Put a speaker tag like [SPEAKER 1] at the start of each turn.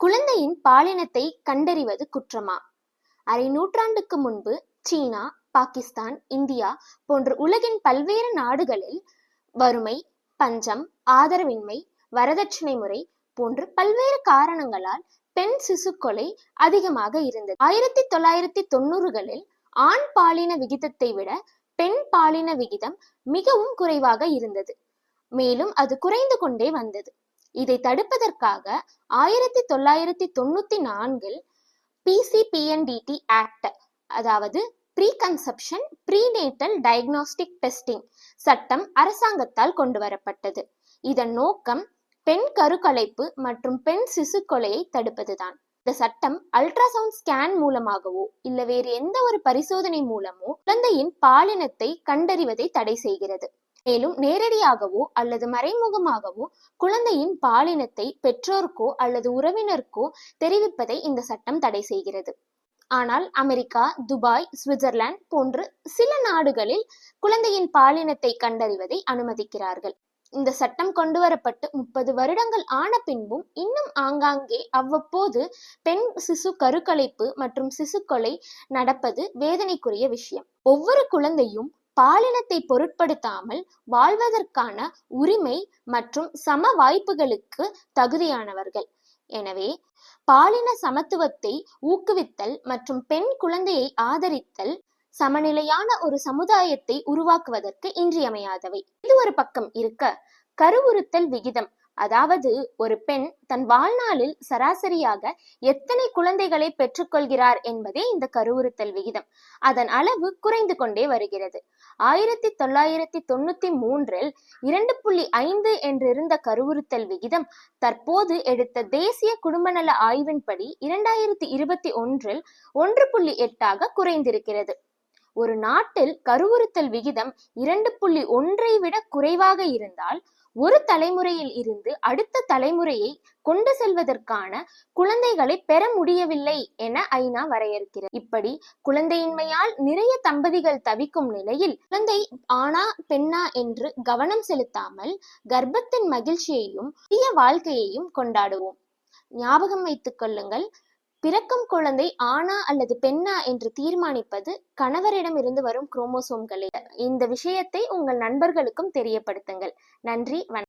[SPEAKER 1] குழந்தையின் பாலினத்தை கண்டறிவது குற்றமா? அரை நூற்றாண்டுக்கு முன்பு சீனா பாகிஸ்தான் இந்தியா போன்ற உலகின் பல்வேறு நாடுகளில் வறுமை பஞ்சம் ஆதரவின்மை வரதட்சணை முறை போன்ற பல்வேறு காரணங்களால் பெண் சிசு கொலை அதிகமாக இருந்தது. ஆயிரத்தி தொள்ளாயிரத்தி தொண்ணூறுகளில் ஆண் பாலின விகிதத்தை விட பெண் பாலின விகிதம் மிகவும் குறைவாக இருந்தது. மேலும் அது குறைந்து கொண்டே வந்தது. இதை தடுப்பதற்காக ஆயிரத்தி தொள்ளாயிரத்தி தொண்ணூத்தி நான்கில் பிசிபிஎன்டிடி ஆக்ட் அதாவது pre conception prenatal diagnostic testing சட்டம் அரசாங்கத்தால் கொண்டு வரப்பட்டது. இதன் நோக்கம் பெண் கருக்கலைப்பு மற்றும் பெண் சிசு கொலையை தடுப்பதுதான். இந்த சட்டம் அல்ட்ராசவுண்ட் ஸ்கேன் மூலமாகவோ இல்ல வேறு எந்த ஒரு பரிசோதனை மூலமோ குழந்தையின் பாலினத்தை கண்டறிவதை தடை செய்கிறது. மேலும் நேரடியாகவோ அல்லது மறைமுகமாகவோ குழந்தையின் பாலினத்தை பெற்றோருக்கோ அல்லது உறவினருக்கோ தெரிவிப்பதை இந்த சட்டம் தடை செய்கிறது. ஆனால் அமெரிக்கா துபாய் சுவிட்சர்லாந்து போன்று சில நாடுகளில் குழந்தையின் பாலினத்தை கண்டறிவதை அனுமதிக்கிறார்கள். இந்த சட்டம் கொண்டு வரப்பட்டு முப்பது வருடங்கள் ஆன பின்பும் இன்னும் ஆங்காங்கே அவ்வப்போது பெண் சிசு கருக்கலைப்பு மற்றும் சிசு கொலை நடப்பது வேதனைக்குரிய விஷயம். ஒவ்வொரு குழந்தையும் பாலினத்தை பொருட்படுத்தாமல் வாழ்வதற்கான உரிமை மற்றும் சம வாய்ப்புகளுக்கு தகுதியானவர்கள். எனவே பாலின சமத்துவத்தை ஊக்குவித்தல் மற்றும் பெண் குழந்தையை ஆதரித்தல் சமநிலையான ஒரு சமுதாயத்தை உருவாக்குவதற்கு இன்றியமையாதவை. இது ஒரு பக்கம் இருக்க கருவுறுத்தல் விகிதம் அதாவது ஒரு பெண் தன் வாழ்நாளில் சராசரியாக எத்தனை குழந்தைகளை பெற்றுக்கொள்கிறார் என்பதே இந்த கருவுறுத்தல் விகிதம். அதன் அளவு குறைந்து கொண்டே வருகிறது. ஆயிரத்தி தொள்ளாயிரத்தி தொண்ணூத்தி மூன்றில் இரண்டு புள்ளி ஐந்து என்றிருந்த கருவுறுத்தல் விகிதம் தற்போது எடுத்த தேசிய குடும்பநல ஆய்வின்படி இரண்டாயிரத்தி இருபத்தி ஒன்றில் ஒன்று புள்ளி எட்டாக குறைந்திருக்கிறது. ஒரு நாட்டில் கருவுறுத்தல் விகிதம் இரண்டு புள்ளி ஒன்றை விட குறைவாக இருந்தால் ஒரு தலைமுறையில் இருந்து அடுத்த தலைமுறையை கொண்டு செல்வதற்கான குழந்தைகளை பெற முடியவில்லை என ஐநா வரையறுக்கிறது. இப்படி குழந்தையின்மையால் நிறைய தம்பதிகள் தவிக்கும் நிலையில் குழந்தை ஆணா பெண்ணா என்று கவனம் செலுத்தாமல் கர்ப்பத்தின் மகிழ்ச்சியையும் புதிய வாழ்க்கையையும் கொண்டாடுவோம். ஞாபகம் வைத்துக் கொள்ளுங்கள் பிறக்கும் குழந்தை ஆணா அல்லது பெண்ணா என்று தீர்மானிப்பது கணவரிடம் இருந்து வரும் குரோமோசோம்களே இந்த விஷயத்தை உங்கள் நண்பர்களுக்கும் தெரியப்படுத்துங்கள். நன்றி வணக்கம்.